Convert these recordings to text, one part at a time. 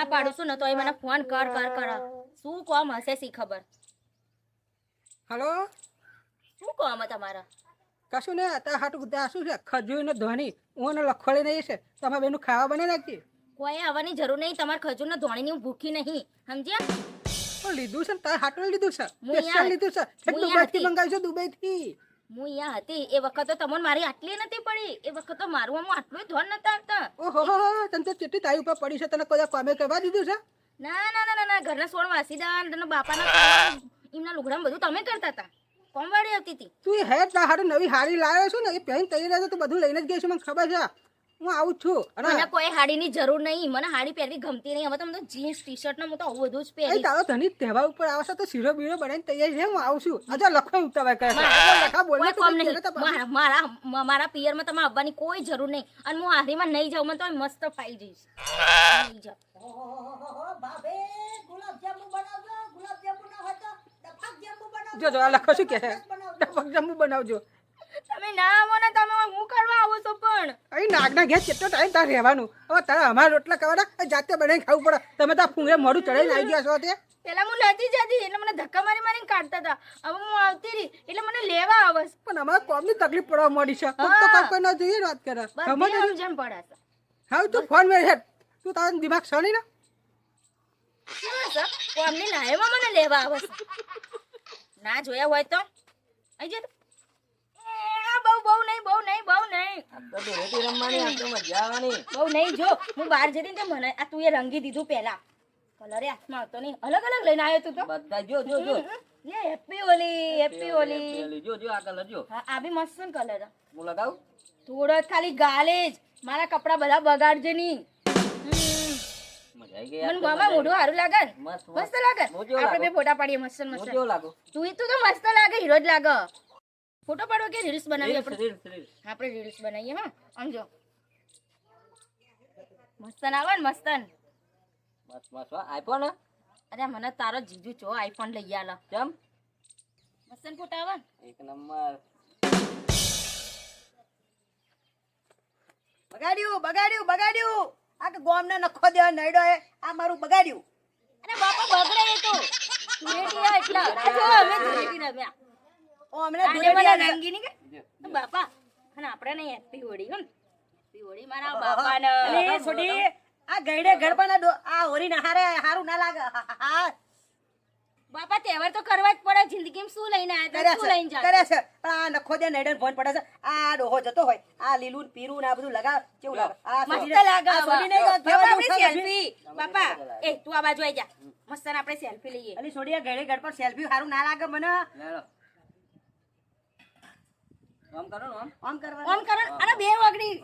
ના પાડું છું ને તો એ મને ફોન કર કર કર. શું કોમ હશે સી ખબર? હલો? શું કોમ તમારા? કશું ને તા હાટું શું છે? ખજૂર ને ધોની હું ને લખોળી નહીં છે. તમારે બેનું ખાવા બને નાખી કોઈ આવવાની જરૂર નહીં તમારે ખજૂર ને ધોણીની હું ભૂખી નહીં. સમજ્યા? લીધું છે ને તારે હાટું લીધું છે? હું લીધું છે. મંગાવ્યું છે દુબઈથી. હું અહીંયા હતી એ વખત તો તમને મારી આટલી નથી પડી. એ વખત તો મારું આમ આટલું ધોન નતા આવતા ઓહો હો હો, તને તો કેટલી તારી ઉપર પડી છે? તને કોઈ કામે કરવા દીધું છે? ના ના ના ના ઘરના સોળ વાસીદાન તને બાપાના એમના લુગડા બધું તમે કરતા હતા. કોમ વાળી આવતી હતી. તું હેડ તાર નવી હાડી લાવ્યો છું ને એ પહેરીને તૈયાર તું બધું લઈને જ ગઈ છું મને ખબર છે. હું આવું છું. મને કોઈ હાડીની જરૂર નહીં. મને હાડી પહેરવી ગમતી નહીં. હવે તો મને જીન્સ ટી શર્ટ ને હું તો આવું બધું જ પહેરી તારો ધની તહેવાર ઉપર આવશે તો શીરો બીરો બનાવીને તૈયાર છે. હું આવું છું. આજે લખો ઉતાવળ કરે. મારા- લખા બોલ કોમ નહીં. મારા મારા મ- પિયરમાં તમે આવવાની કોઈ જરૂર નહીં. અને હું હારીમાં નહીં જાઉં મને તો મસ્ત ફાઈ જઈશ. નહીં જાઉં. જો જો આ લખો શું કે છે ટપક જમવું બનાવજો. તમે ના આવો ને તમે હું કરવા આવો છો પણ? અહીં નાગના ઘેર કેટલો ટાઈમ તાર રહેવાનું. હવે તારે અમારા રોટલા ખાવાના જાતે બનાવીને ખાવું પડે. તમે તો ફૂંગે મોડું ચડાવીને આવી ગયા છો તે. પેલા હું નથી જતી એટલે મને ધક્કા મારી મારીને કાઢતા હતા. હવે હું આવતી રહી એટલે મને લેવા આવે છે. પણ અમારે કોમની તકલીફ પડવા માંડી છે. તો કોઈ ના જોઈએ વાત કરે. સમજ જેમ પડે હા તું ફોન મેં હેડ. તું તારું દિમાગ સણી ને? કોમની લાઈમાં મને લેવા આવશ ના જોયા હોય તો. આવી જા એ બહુ બહુ નહીં બહુ નહીં બહુ નહીં. બહુ નહીં જો હું બહાર જતી ને મને આ તું એ રંગી દીધું પેલા કલરે હાથમાં આવતો નહીં. અલગ અલગ લઈને આવ્યો તું તો. બધા જો જો જો. લે હેપી હોલી હેપી હોલી જો જો આ કલર જો. હા આ બી મસ્ત છે કલર હું લગાવું? થોડો ખાલી ગાલે જ. મારા કપડા બધા બગાડજે નહીં. મને મામા મોઢું સારું લાગે મસ્ત લાગે? આપણે બે ફોટા પાડીએ મસ્ત મસ્ત. તું તું તો મસ્ત લાગે હીરો જ લાગે. ફોટો પાડો કે રીલ્સ બનાવીએ આપણે. આપણે રીલ્સ બનાવીએ હા. સમજો મસ્તન આવો ને મસ્તન. બસ બસ આઈફોન? અરે મને તારો જીજુ ચો આઈફોન લઈ આલો. કેમ? મસ્તન ફોટો આવો એક નંબર. બગાડ્યું બગાડ્યું બગાડ્યું. આ કે ગોમને નખો દેવા નડ્યો એ આ મારું બગાડ્યું. અરે બાપા બગડે એ તો. ધૂળેટી આ એટલા. જો અમે ધૂળેટી રમ્યા કે? બાપા અને આપણે નહીં હેપી હોળી હો હોળી મારા બાપાને. અલે છોડી આ ગઈડે ગડપાના આ હોરી ના હારે હારું ના લાગે. હા, હા, હા. બાપા તહેવાર તો કરવા જ પડે. જિંદગીમાં શું લઈને આવ્યા શું લઈને જા છે. પણ આ નખો દે નડે ફોન પડે છે આ ડોહો જતો હોય. આ લીલું ને પીરું ને આ બધું લગાવ કેવું લાગે? આ મસ્ત લાગે બાપા, જેવું આપણે છે સેલ્ફી. બાપા એ તું આ બાજુ આવી જા. મસ્ત આપણે સેલ્ફી લઈએ. અલી છોડી આ ગઈડે ગડ પર સેલ્ફી સારું ના લાગે મને. લેલો કરો ને આમ આમ કરવા ઓમ કરો. અરે બે વાગડી.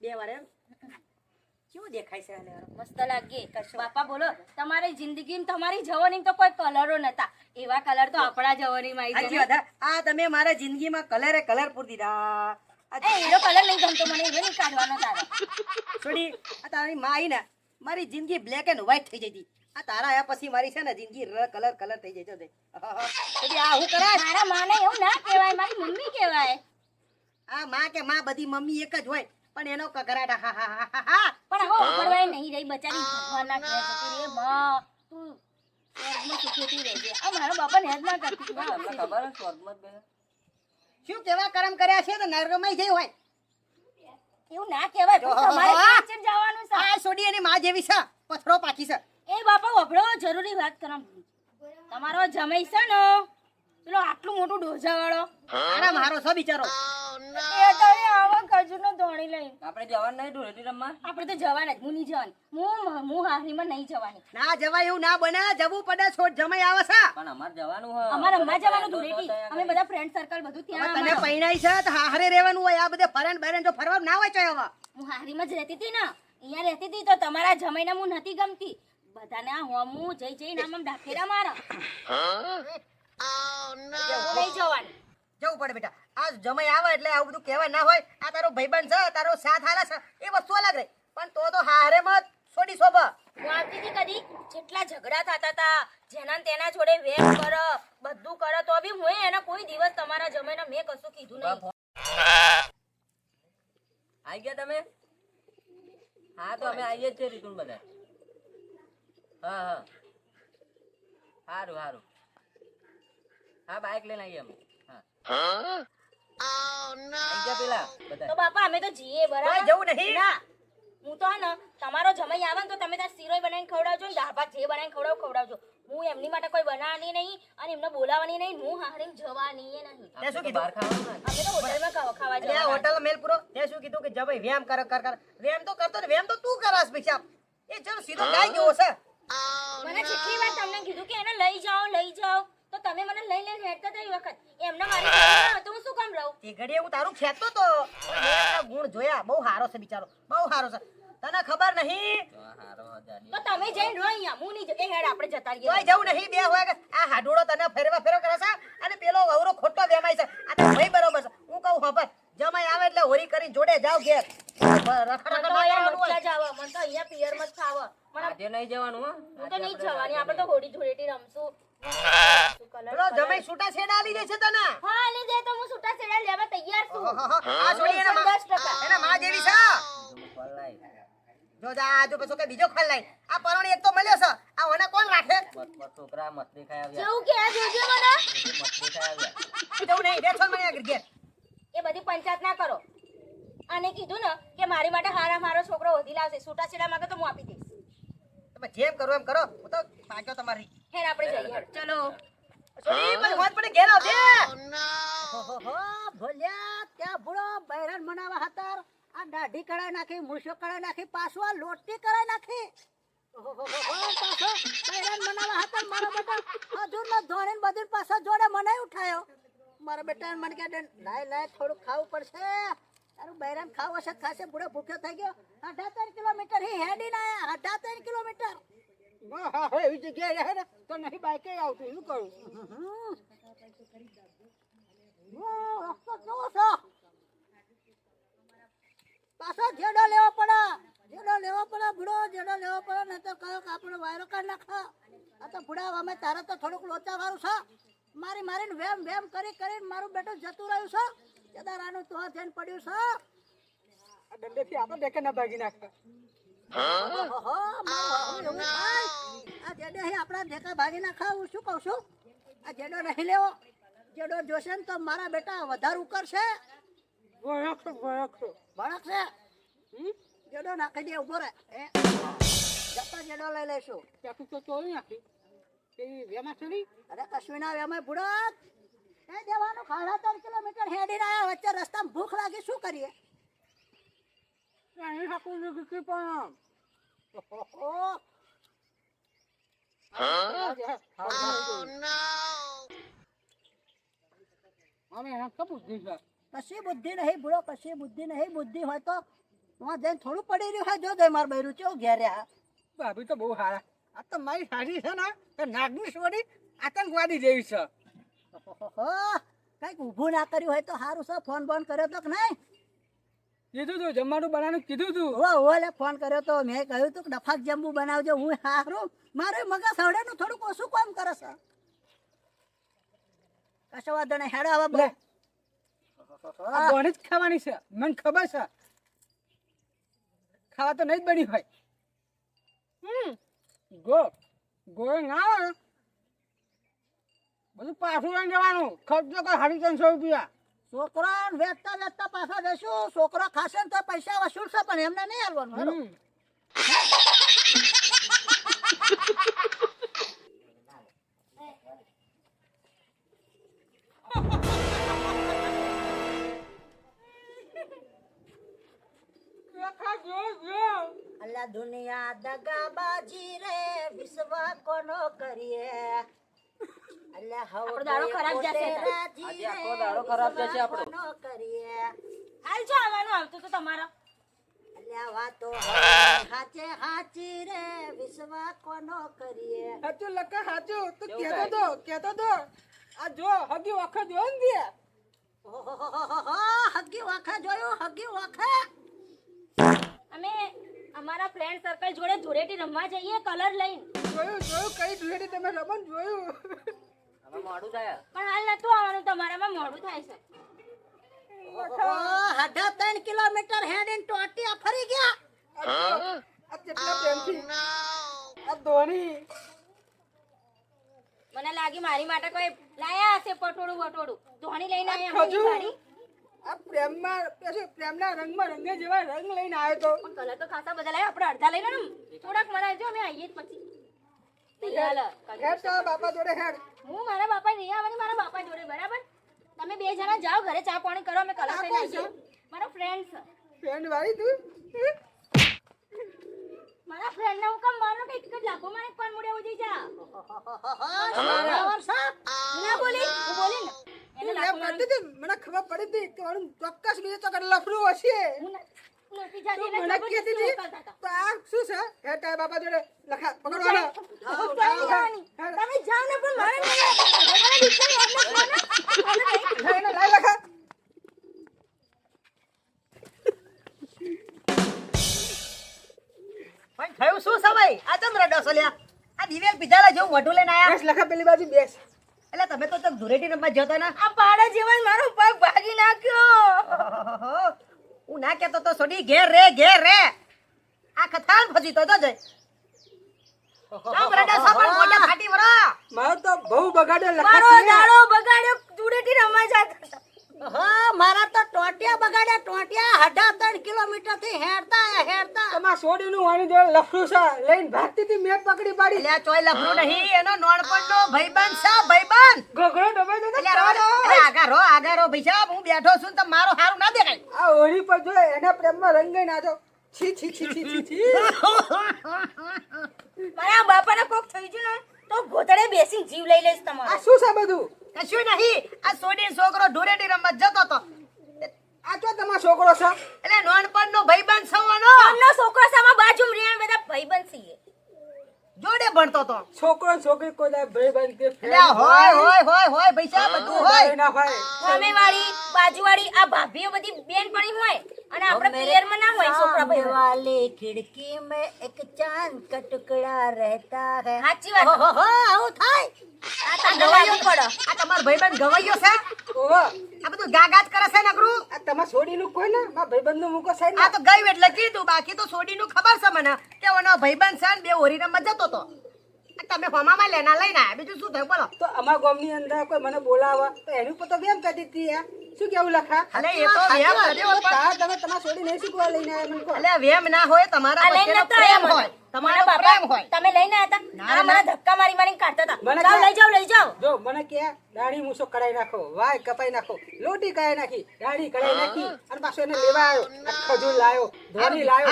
બે વાર એમ? કેવું દેખાય છે આને? મસ્ત લાગે. બાપા બોલો. તમારી જિંદગીમાં તમારી જવાની તો કોઈ કલરો નતા. એવા કલર તો આપણા જવાનીમાં આવી સાચી જાય આ તમે મારા જિંદગીમાં કલરે કલર પૂર દીધા. એ એનો કલર નહીં ગમતો મને એનો નહીં કાઢવાનો તારો. છોડી આ તારી માં આવી ને મારી જિંદગી બ્લેક એન્ડ વ્હાઈટ થઈ જતી આ તારા આયા પછી મારી છે ને જિંદગી કલર કલર થઈ જાય છે તે. આ હું કરાય મારા માને એવું ના કહેવાય મારી મમ્મી કહેવાય. આ માં કે માં બધી મમ્મી એક જ હોય પણ એનો કકરાટ હા હા હા હા હા. પણ હવે ઉપરવાય નહીં રહી બચારી ભગવાનના કહે છે. રહી. માં તું સ્વર્ગમાં સુખેથી રહેજે. આ મારા બાપાને યાદ ના કરતી તું આ તમને ખબર સ્વર્ગમાં જ શું કેવા કર્મ કર્યા છે તો નરકમાં જઈ હોય. એવું ના કહેવાય તમારે જવાનું છે? આ છોડી એની માં જેવી છે પથરો પાકી છે. એ બાપા વભળો જરૂરી વાત કરવા તમારો જમાઈ છે ને પેલો આટલું મોટું ડોઝા વાળો આરામ મારો છે બિચારો. એ તો એ આવો ખજૂરનો ધોણી લઈ આપણે જવાનું નહીં ધૂળેટી રમવા. આપણે તો જવાના જ હું નહીં જવાની. હું હું હારીમાં નહીં જવાની. ના જવાય એવું ના બને જવું પડે છોડ જમાઈ આવે છે. પણ અમારે જવાનું હોય. અમાર રમવા જવાનું ધૂળેટી અમે બધા ફ્રેન્ડ સર્કલ બધું ત્યાં તને. પૈણાઈ છે તો હારે રહેવાનું હોય આ બધે ફરેન બરેન જો ફરવા ના હોય તો હવે. હું હારીમાં જ રહેતી હતી ને. અહીંયા રહેતી હતી તો તમારા જમાઈને હું નથી ગમતી. બધાને આ હોમું જઈ જઈને આમ આમ ડાકેરા મારા. નહીં જવાની. જવું પડે બેટા. આ જમાઈ આવે એટલે આવું બધું કહેવાય ના હોય. આ તારો ભાઈબંધ છે તારો સાથ હાલે છે એ વસ્તુ અલગ રહે. પણ તો તો હારે મત છોડી શોભા. હતી કદી? જેટલા ઝઘડા થતા હતા જેના ને તેના જોડે વેર કર બધું કર તો બી હું એના કોઈ દિવસ તમારા જમાઈને મેં કશું કીધું નહીં. આવી ગયા તમે? હા તો અમે આવીએ જ છે રીતુન બધા. હા હા. સારું સારું હા બાઈક લઈને આવીએ અમે. હા. પેલા તો બાપા અમે તો જઈએ બરાબર? જવું નહીં. ના હું તો ને તમારો જમાઈ આવે ને તો તમે ત્યાં સિરોય બનાવીને ખવડાવજો ને દાળ ભાત જે બનાવીને ખવડાવ ખવડાવજો. હું એમની માટે કોઈ બનાવવાની નહીં અને એમને બોલાવવાની નહીં હું હારે જવાની નહીં. તે શું કીધું બહાર ખાવાનું અમે તો હોટલમાં ખાવા ખાવા આ હોટલ મેલ પૂરો. તે શું કીધું કે જ ભાઈ વ્યાયામ કર કર કર. વ્યાયામ તો કરતો ને વ્યાયામ તો તું કરાસ પૈસા એ ચલો સીધો ગાય ગયો છે. મને કેટલી વાર તમને કીધું કે એને લઈ જાઓ લઈ જાઓ. તો તમે મને લઈ લઈને હેડતા થઈ વખત. એમને મારી તો હું શું કામ રહું તે ઘડીએ હું તારું ખેતો તો. મેં ગુણ જોયા. બહુ સારો છે બિચારો. બહુ સારો છે. તને ખબર નહીં? તો હારો તમે જઈને રહો અહીંયા. હું નહીં જતી. એ હેડ આપણે જતા તોય રહીએ જવું નહીં. બે હોય કે આ હાડુડો તને ફેરવા ફેરવ કરે છે? અને પેલો વવરો ખોટો વેમાય છે. આ તો ભાઈ બરોબર છે. હું કહું ખબર જમાઈ આવે એટલે હોરી કરી જોડે જાવ ઘેર. રખડ. મજા આવે મને તો અહીંયા પિયરમાં જ ખાવા. આજે નહીં જવાનું હું. તો નહીં જવાની આપણે તો હોડી ધૂળેટી રમશું. કલર પેલો જમાઈ છૂટા છેડા જાય છે તને. હા આલી દે તો હું છૂટા છેડા લેવા તૈયાર છું. આ છોડી એના મા- દસ ટકા. એના માં જેવી છે. તમે કોલ લાય જો જા જો પછી કે બીજો ખાલ લાઈ આ પરણી એક તો મળ્યો છે. આ ઓને કોણ રાખે? છોકરા મસ્તી ખાઈ આવ્યા. જેવું કે જોજો મને. બધું મસ્તી આવ્યા. જવું નહીં બેસો મને આગળ ઘેર. એ બધી પંચાયત ના કરો. આને કીધું ને કે મારી માટે હારા મારો છોકરો વધી લાવશે છૂટા છેડા માંગે તો હું આપી દઈશ. જેમ કરો એમ કરો. હું તો પાક્યો તમારી. હેડ આપણે જઈએ. ચલો. સોરી પણ હોત. પડે ઘેર આવજે ભોલ્યા ત્યાં ભૂળો બૈરાન મનાવા હતા. આ દાઢી કરાઈ નાખી મૂછો કરાઈ નાખી પાછો આ લોટી કરાઈ નાખી. પાછો બૈરાન મનાવા હતા મારા બેટા. ધોળીને બધું પાછો જોડે મને ઉઠાયો. મારા બેટા મને કે લાય લાય થોડું ખાવું પડશે. તારું બૈરામ ખાવું હશે ખાશે બુડો ભૂખ્યો થઈ ગયો. અઢાતેર કિલોમીટર હી હેડીને આયા અઢાતર કિલોમીટર. હા હા હા, એવી જગ્યાએ રહે ને તો નહીં બાઈકે આવતું શું કરું? રસ્તો કેવો છે? પાછો જેડો લેવો પડે જેડો લેવો પડે બુડો જેડો લેવો પડે નહીં તો કયો કે આપણો વાયરો કાઢ નાખો. આ તો બુડા અમે તારે તો થોડુંક લોચા વાળું છે. મારી મારીને વેમ વેમ કરી કરીને મારું બેટું જતું રહ્યું છે. જદારાનું તો જઈને પડ્યું છે. આ દંડેથી આપણે ડેકે ના ભાગી નાખે ઓહો, મારું એવું થાય. આ જેડે હે આપણા ઢેકા ભાગી નાખા હું શું કહું છું? આ જેડો નહીં લેવો જેડો જોશે ને તો મારા બેટા વધારે ઉકરશે. વળખશો વળખશો ભણક છે હમ? જેડો નાખી દે ઊભો રહે. જતા જેડો લઈ લઈશું. ત્યાંથી તો ચોરી નાખી. એવી વેમાં ચડી? અરે કશું ના વેમાં બુડક એ દેવાનું સાડા કિલોમીટર હેડીને આવ્યા વચ્ચે રસ્તામાં ભૂખ લાગી શું કરીએ? અહીં હાકું નથી પણ કશી બુદ્ધિ નહીં બુડો કશી બુદ્ધિ નહીં. બુદ્ધિ હોય તો જઈને થોડું પડી રહ્યું હોય જો દે માર બૈરું ચેવું ઘેરે આ. ભાભી તો બહુ સારા આ તો મારી સારી છે ને નાગની છોડી આતંકવાદી જેવી છે. કંઈક ઊભું ના કર્યું હોય તો સારું છે ફોન બોન કર્યો તો કે નહીં? કીધું તું જમવાનું બનાવવાનું કીધું તું. ઓ ઓ લે ફોન કર્યો તો મેં કહ્યું તું કે ડફાક જંબુ બનાવજો હું હારું. મારે મગજ હવડેનું થોડુંક ઓછું કામ કરે છે. કશો વાંધો નહીં હેડો હવે. બોલ. જ ખાવાની છે મને ખબર છે. ખાવા તો નહીં જ બની હોય. હમ. ગો ગોળ ને, બધું પાછું લઈને જવાનું ખર્ચો કોઈ સાડી ત્રણસો રૂપિયા છોકરાને વેચતા વેચતા પાછા દેશું છોકરો ખાશે ને તો પૈસા વસૂલશે પણ એમને નહીં હાલવાનું. હમ. અલ્લા દુનિયા દગાબાજી રે વિશ્વા કોનો કરીએ આપણો દાડો ખરાબ જશે. આજે આખો દાડો ખરાબ જશે આપણો. હાલ જો આવવાનું આવતું તો તમારો. અલ્યા વાતો હાચે હાચી રે વિશ્વા કોનો કરીએ? સાચું લખા સાચું તું કેતો તો કેતો તો. આ જો હગી વખત જોયો ને દે હગી વાખા જોયું હગી વાખા અમે અમારા ફ્રેન્ડ સર્કલ જોડે ધૂળેટી રમવા જઈએ કલર લઈને. જોયું જોયું કઈ ધૂળેટી તમે રમણ જોયું. હવે મોડું થાય? પણ હાલ નતું આવવાનું તમારામાં મોડું થાય છે. ઓહો, સાડા ત્રણ કિલોમીટર હેડીને ટોટિયા ફરી ગયા. કેટલા પ્રેમથી. આ ધોની. મને લાગી મારી માટે કોઈ લાયા હશે પટોળું વટોળું. ધોની લઈને આવ્યા ગાડી? આ પ્રેમમાં પેલો પ્રેમના રંગમાં રંગે જેવા રંગ લઈને આવ્યો તો. પણ કલર તો ખાસા બધા લાયા. આપણે અડધા લઈ લે ને થોડાક મને અમે આવીએ જ પછી. હેડ બાપા જોડે હેડ. હું મારા બાપા નહીં આવવાની મારા બાપા જોડે બરાબર? તમે બે જણા જાઓ ઘરે ચા પાણી કરો અમે કલાક લઈને કોણ મારો ફ્રેન્ડ છે. ફ્રેન્ડ વાળી તું? મારા ફ્રેન્ડ ને હું કામ મારનો કે એક જ લાખો મને પણ મુડે ઉજી જા. ના બોલી હું બોલી ને. એને લાખો મારું- મને ખબર પડી હતી કે મારું ચોક્કસ બીજો તો લફડું હશે. તમે થયું શું સમય? આ ચમ રડો છો લ્યા? આ દિવેલ પીધાલા જેવું મોઢું લઈને આયા. બેસ લખા પેલી બાજુ બેસ. એટલે તમે તો ચમ ધૂળેટી રમવા જતા ના? આ પાડા જેવા મારો પગ ભાગી નાખ્યો. હું ના કેતો તો સોડી ઘેર રે ઘેર રે. આ કથાન ફસી તો જય મારો તો બહુ બગાડ્યો મારો દાડો બગાડ્યો જુડેથી રમાય જતા હતા. હા મારા તો ટોટિયા બગાડ્યા ટોટિયા હડા ત્રણ કિલોમીટરથી હેરતા હેરતા. તમારા સોડીનું વાણી જોડે લફડું છે. લઈને ભાગતી હતી મેં પકડી પાડી. લે ચોય લફરું નહીં એનો નોણપણનો ભાઈબંધ છે ભાઈબંધ. ગોગળો ડબે દે એટલે રવા આગા રહો આગા રો ભાઈ સાહેબ હું બેઠો છું તો મારો હારું ના દેખાય. આ હોળી પર જો એના પ્રેમમાં રંગાઈ નાચો છી છી છી છી છી છી. મારા બાપાને કોક થઈ ગયું ને તો ગોતડે બેસીને જીવ લઈ લઈશ આ શું છે બધું? કશું નહીં. આ સોડી છોકરો ધૂળેટી રમવા જતો તો આ તો તમારો છોકરો છે? એટલે નોણપણનો ભાઈબંધ સવાનો. આમનો છોકરો સામા બાજુ રહ્યા બધા ભાઈબંધ છીએ. જોડે ભણતો તો છોકરો છોકરી કોઈ દાડે ભાઈબંધ કે એટલે હોય? હોય હોય હોય ભાઈ સાહેબ બધું હોય. ના હોય. બાજુ વાળી આ ભાભીઓ બધી બેન પડી હોય. અને આપણે પિયરમાં ના હોય છોકરા ભાઈ વાલી ખિડકી મે એક ચાંદ કા ટુકડા રહેતા હે. સાચી વાત. હો હો આવું થાય? આ તો ગવાયો પડો. આ તમાર ભાઈબંધ ગવાયો છે? ઓહો. આ બધું ગાગાત કરે છે નકરું? આ તમાર છોડીનું કોઈ ના? માર ભાઈબંધનું મૂકો સાહેબ આ તો ગયું એટલે કીધું. બાકી તો છોડીનું ખબર છે મને. કે ઓનો ભાઈબંધ છે ને બે ઓરીને મજતો તો. તમે હોમામાં લેના લઈને આવ્યા. બીજું શું થયું? બોલો. તો અમારા ગામની અંદર કોઈ મને બોલાવે તો એનું ઉપર તો બેમ કરતી દીધી યાર શું કેવું લખા? અલે એ તો વેમ કર્યો પણ તમે તમારા છોડી નહીં શીખવા લઈને આવ્યા મને અલે વેમ ના હોય તમારા લઈને હોય. તમારો બાપા હોય. તમે લઈને આવ્યા ના, હતા આ મને ધક્કા મારી મારીને કાઢતા હતા. મને જાઓ લઈ જાઓ લઈ જાઓ. જો મને કે દાઢી મૂછો કરાઈ નાખો વાય કપાઈ નાખો લોટી કરાઈ નાખી દાઢી કરાઈ નાખી અને પાછો એને લેવા આવ્યો ખજૂર લાયો ધોની લાયો.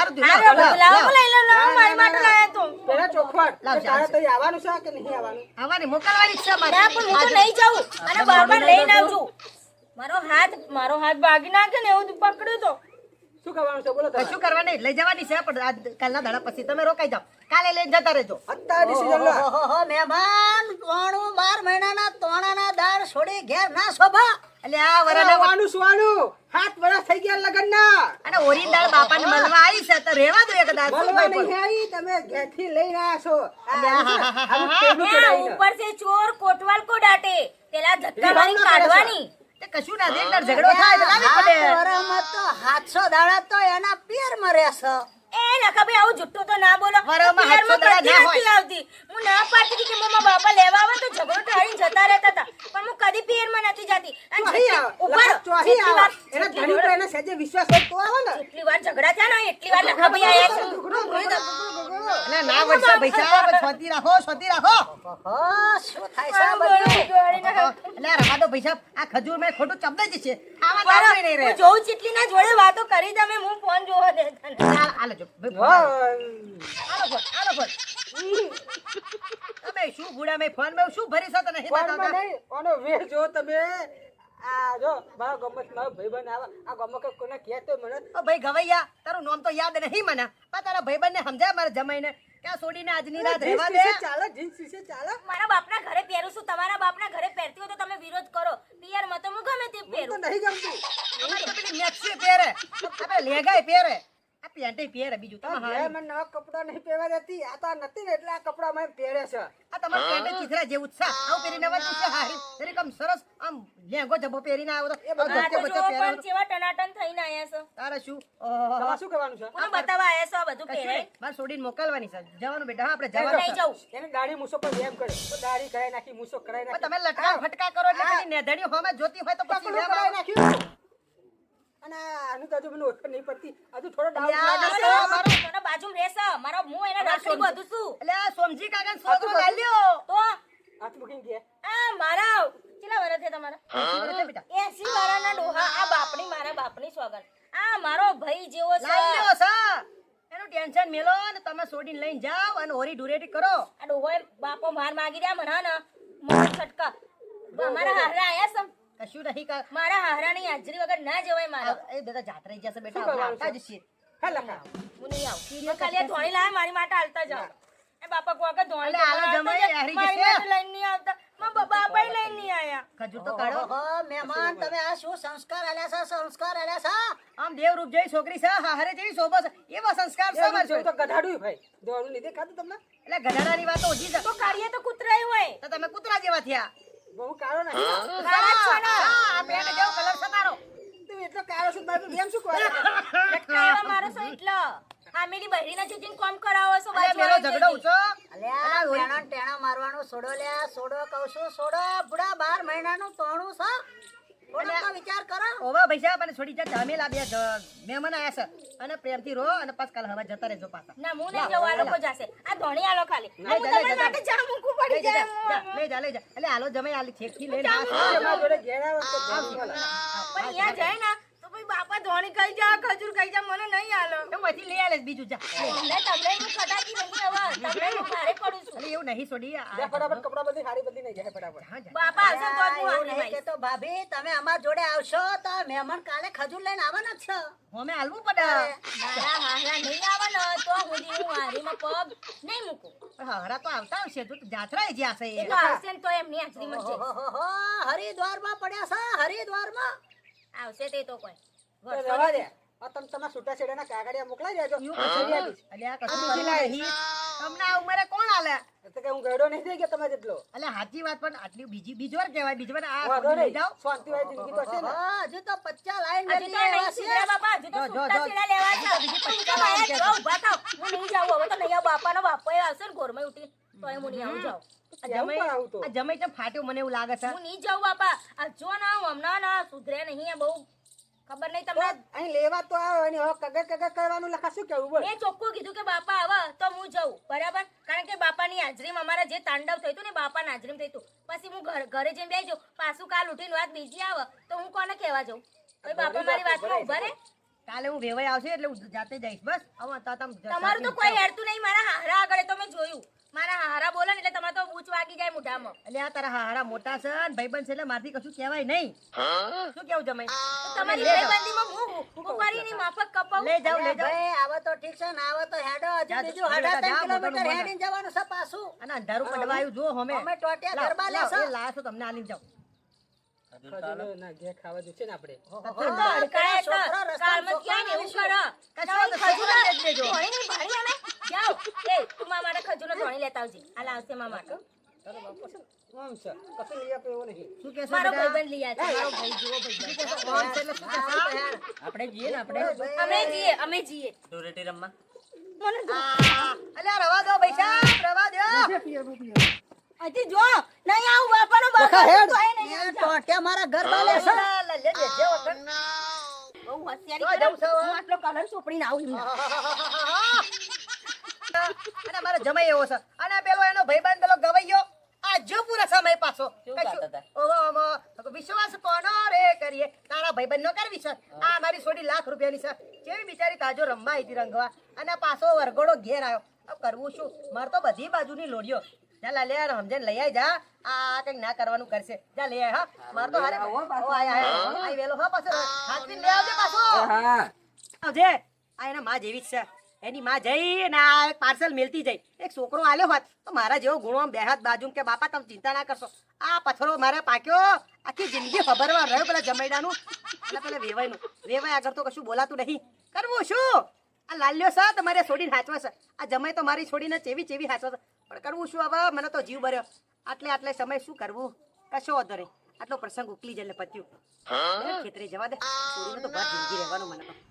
લાવ, લઈ લો લાવો, મારી માટે. લાયા તું. પેલા ચોખવટ. તારે તો આવવાનું છે કે નહીં આવવાનું? આવવાની મોકલવાની છે મારે પણ હું તો નહીં જાઉં. અને બાપા લઈને આવજો. મારો હાથ મારો હાથ ભાગી નાખે ને એવું પકડ્યું તો. શું કરવાનું છે? બોલો તમે. કશું કરવા નહીં લઈ જવાની છે પણ કાલના દાડા પછી તમે રોકાઈ જાઓ. કાલે લઈને જતા રહેજો. અત્યારે ડિસિઝન લો ઓહો, મહેમાન ત્રણું બાર મહિનાના તોણાના દાળ છોડી ઘેર ના શોભા. એટલે આ વરાના આવવાનું સુવાનું હાથ વર્ષ થઈ ગયા લગનના. અને ઓરી દાળ બાપાને મળવા આવી છે તો રહેવા દો એક દાળ મળવા નહીં આવી તમે ઘેરથી લઈ રહ્યા છો. આ અલ્યા, છે. ને, હા, હા, આવું હા, પેલું ત્યાં ચડાવીને. ઉપર से ચોર કોટવાલ કો ડાટે પેલા ધક્કા મારી કાઢવાની. કશું ના દે ઝઘડો થાય તો લાવી પડે. તો હાથસો દાડા તો એના પિયરમાં રહેશે. એ લખાભાઈ આવું જુઠ્ઠું તો ના બોલો વરામાં હું હાથસો પિયરમાં દાડા કદી ના હોય. આવતી હું ના પાડતી હતી કે મારા બાપા લેવા આવે તો ઝઘડો ટાળીને જતા રહેતા હતા પણ હું કદી પિયરમાં નથી જાતી અને ચોહી જેટલી- આવો, ઊભા રહો. ચોહી જેટલી આવો. વાર- એના જેટલી ધણી પર એને સહેજે વિશ્વાસ હોય તો ને જેટલી વાર ઝઘડા થયા ને એટલી વાર લખાભાઈ આયા છે એટલે ના વળશે ભાઈ છોતી રાખો છોતી રાખો શું થાય છે આ. એટલે રવા દો આ ખજૂર મેં ખોટું આવા નહીં રહે જોઉં જેટલી ના જોડે વાતો કરી તમે હું ફોન જોવા દે નથી. હાલ હા. તમે શું ભૂડા મેં ફોનમાં શું ભરી છો નહીં બતાવતા? નહીં, ઓનો વે જો તમે આ જો મારો ગમત મારો ભાઈબંધ આવે. આ ગમત કોને કહે તો મને. ઓ ભાઈ ગવૈયા તારું નામ તો યાદ નહીં મને. પણ તારા ભાઈબંધને સમજાય મારા જમાઈને ક્યાં આ છોડીને આજની રાત રહેવા દે. વિશે જીન્સ વિશે ચાલે. મારા બાપના ઘરે પહેરું છું તમારા બાપના ઘરે પહેરતી હોય તો તમે વિરોધ કરો. પિયરમાં મતો હું ગમે તે મને તો નહીં ગમતું. અમારે તો પેલી મેક્સી પહેરે. આપણે લેગાય પહેરે. આ પેન્ટ પહેરે બીજું તમે બે મને નવા કપડા નહીં પહેરવા દેતી. આ તો આ નથી ને એટલે આ કપડા મને પહેરે છે. આ તમારે પેન્ટ ચિત્રા જેવું છે. આવું પહેરીને શું છે હારી. તેરી આમ સરસ આમ લેંગો જબ્બો પહેરીને આવો તો. એ બધું તો બચ્ચો પહેરો. પણ કેવા ટનાટન થઈને આયા છો. તારે શું? તમારે શું કરવાનું છે? મને બતાવવા આયા છો આ બધું પહેરે? નહીં. મારે છોડીને મોકલવાની છે. જવાનું બેટા. હા આપણે નહીં જવાનું છે. જવું. એને દાઢી મૂસો પર એમ કરે. તો દાઢી કરાઈ નાખી મૂસો કરાઈ નાખી. તમે લટકા ફટકા કરો એટલે પેલી નેધડી હોમે જોતી હોય તો પછી લેવા નાખ્યું. અને આનું તો હજુ મને ઓળખ નહીં પડતી. હજુ થોડો ડાઉટ લાગે છે. મારો- તને બાજુમાં રહેશે. મારો હું એને રાખડી બધું છું એટલે આ સોમજી તો છોકરો ગાલ્યો. તો. હાથ મૂકીને ગયા આ મારા કેટલા વર્ષ છે તમારા? બેટા. એસી વાળાના ડોહા આ બાપની મારા બાપની સોગન આ મારો ભાઈ જેવો છે. લાલ્યો છે. એનું ટેન્શન મેલો ને તમે છોડીને લઈને જાઓ અને હોરી ઢુરેટી કરો. આ ડોહોએ બાપો માર માગી રહ્યા મને ને? મોઢું છટકા. મારા હારા આયા છે. કશું નહીં કર. મારા હારાની હાજરી વગર ના જવાય મારા. એ બધા જાત રહી જશે બેટા આવતા છે? જ છીએ હા હું નહીં આવું. ખાલી ધોણી લાવે મારી માટે હાલતા જાવ એ બાપા કો આગળ ધોણી હાલતા જમાઈ, હારી જશે. લઈને નહીં આવતા. બાપા લઈને નહીં આયા. ખજૂર તો કાઢો. મહેમાન તમે આ શું સંસ્કાર આલ્યા છે? સંસ્કાર આલ્યા છે? આમ દેવરૂપ જેવી છોકરી છે હારે જેવી શોભા છે. એવા સંસ્કાર છે મારી તો. ગધાડું ભાઈ. દોડું લીધે ખાધું તમને? એટલે ગધાડાની વાત ઓછી છે. તો કાઢીએ તો કૂતરાય હોય. તો તમે કૂતરા જેવા થયા. બહુ કાળો નહીં કાળો છો ને. આ બેટ જેવો કલર છે તારો તું એટલો કાળો છું મારે એમ શું કરે કાળો મારો છો એટલે. આમેલી બહેરીના જતીને કોમ કરાવો છો અલ્યા, બાજુ પેલો ઝઘડો ઉછો અલ્યા ટેણા ટેણા મારવાનું છોડો લ્યા છોડો કહું છું છોડો બુડા બાર મહિનાનું તોણું છે. વિચાર કરો. ઓવા ભૈસા મને છોડી જા જમેલા બે જ- મહેમાન આયા છે. અને પ્રેમથી રો અને પાછ કાલ હવે જતા રહેજો પાછા. ના હું નહીં જવું લોકો જશે. આ ધોણી આલો ખાલી. હું તમારી જા, માટે ચા મૂકવું પડી જાય. જા, જા લઈ જા. એટલે હાલો જમાઈ આલી છેકથી લઈને આ જોડે ઘેર આવે તો ઘેર બોલે. પણ અહીંયા જાય ને ભાઈ બાપા ધોણી ખાઈ જા ખજૂર ખાઈ જા મને નહીં આલો તો પછી લઈ આલે બીજું જા. લે તમને હું કદાચી નહીં આવા તમને હું ભારે પડું છું. એવું નહીં છોડી આ- ફટાફટ કપડા બધી સારી બધી નહીં જાય ફટાફટ. હા, જા. બાપા આવશે તો હું આવું કે તો ભાભી તમે અમાર જોડે આવશો તો મહેમાન કાલે ખજૂર લઈને આવવાના જ છે. હોમે આલવું પડે. મારા હારા નહીં આવવાનો તો હું દી હું હારીમાં પગ નહીં મૂકું. હરા તો આવતા હશે તું જાત્રાએ જ્યાં છે. એ આવશે ને તો એમની હાજરીમાં જ હરિદ્વારમાં પડ્યા છે હરિદ્વારમાં. આવશે તે તો કોઈ. રહેવા દે. આ તમે તમારા છૂટા કાગળિયા મોકલાઈ દેજો. એવું હું. છરી આપીશ. અલ્યા કશું નહીં. તમને આ ઉંમરે કોણ આલે? એટલે કે હું ગયડો નહીં થઈ ગયો તમારે જેટલો. અલ્યા સાચી વાત પણ આટલી બીજી બીજી વાર કહેવાય. બીજી વાર આ વાંધો લઈ નહીં. જાઓ. શાંતિવાળી જિંદગી તો છે ને. ઓહો, હજુ તો લાઈન બાપા હજી લેવા છે. બીજી હું પચકા તો લાવીને અહીંયા જો ઊભા થાવ. હું નહીં જાઉં હવે તો નહીં બાપાનો બાપો એ આવશે ને ઘોરમાં ઉઠી તોય હું નહીં આવું જાઉં. જમાઈ તો? ફાટ્યો? મને એવું લાગે છે. હું નહીં જાઉં બાપા. આ જો ના હું હમણાં ના સુધરે નહીં આ બહુ. ખબર નહીં તમને? અહીં લેવા તો આવે અને હવે કગર કગર કરવાનું લખા શું કેવું બોલ? એ ચોખ્ખું કીધું કે બાપા આવે તો હું જઉં બરાબર? કારણ કે બાપાની હાજરીમાં અમારા જે તાંડવ થયું હતું ને બાપાના હાજરીમાં થયું હતું. પછી હું ઘર- ઘરે જઈને બેસી જાઉં પાછું કાલ ઉઠીને વાત બીજી આવે તો હું કોને કહેવા જાઉં? હવે બાપા મારી વાતમાં ઊભા રહે? કાલે હું વેવાઈ આવશે એટલે હું જાતે જઈશ બસ. હવે તો તમારું તો કોઈ હેરતું નહીં મારા હારા આગળ તો મેં જોયું. મારા હારા બોલે ને એટલે તમારે તો મૂછ વાગી જાય મોઢામાં. એટલે આ તારા હારા મોટા છે ને ભાઈબંધ છે એટલે મારથી કશું કહેવાય નહીં. શું કેવું જમાઈ? તમારી ભાઈબંધીમાં હું ઉપાડીની માફક કપાવું? લઈ જાઓ લઈ જાઓ. આવો તો ઠીક છે ને આવો તો હેડો. હજુ બીજું જા, ત્રણ કિલોમીટર. હેડીને જવાનું છે પાછું. અને અંધારું પડવાયું જો હોમે. અમે ટોટિયા ગરબા લેશો. લાસો તમને આની જાવ ના ખાવા જશે ને આપણે. છોકરો ક્યાં એવું કરો? કશો ખજૂર જ અમે જાઓ એ તું મારા માટે ખજૂરનો ધોણી લેતા આવજે આ લાવશે મારા માટે? આપણે જઈએ ને આપણે અમે જઈએ અમે જઈએ રમવા અલ્યા રવા દો પૈસા રવા દો હજી જો નહીં આવું બાપાનો બાપો મારા લે, લે, જે વખત. બહુ હોશિયારી કરે. હવે. હું આટલો કલર સોપડીને આવું. અને મારો જમાઈ એવો છે. અને પેલો એનો ભાઈબંધ પેલો ગવૈયો આ જો પૂરા સમય પાછો? ઓહો, વિશ્વાસ કોનો રે કરીએ? તારા ભાઈબંધ નો કરવી છે? આ મારી સોડી લાખ રૂપિયાની છે. કેવી બિચારી તાજો રમવા આવી રંગવા. અને પાછો વરઘોડો ઘેર આવ્યો. હવે કરવું શું? મારે તો બધી બાજુની લોડ્યો જા લા લે આ સમજણ લઈ આય જા. આ કઈ ના કરવાનું કરશે. જા લે આય, હા. માર તો હારે ઓ આય આય આય. વેલો હા પાછો. હાથવીને લે આવજે પાછો. હા. આવજે. આ એના માં જેવી જ છે. એની માં જઈ ને આ એક પાર્સલ મેલતી જઈ. એક છોકરો આલ્યો હોત તો મારા જેવો ગુણો હાથ બાજુ કે બાપા તમે ચિંતા ના કરશો. આ પથરો મારે પાક્યો. આખી જિંદગી ખબરમાં રહ્યો પેલા જમૈડાનું એટલે પેલા વેવાયનું વેવાય આગળ તો કશું બોલાતું નહીં. કરવું શું? આ લાલ્યો સર તમારે છોડીને હાચવા છે. આ જમાઈ તો મારી છોડીને ચેવી ચેવી હાચવા છે. પણ કરવું શું હવે? મને તો જીવ ભર્યો. આટલે આટલે સમય શું કરવું? કશો વાંધો નહીં. આટલો પ્રસંગ ઉકલી જાય એટલે પત્યું. ખેતરે જવા દે. છોડીને તો બહાર જિંદગી રહેવાનું મને તો.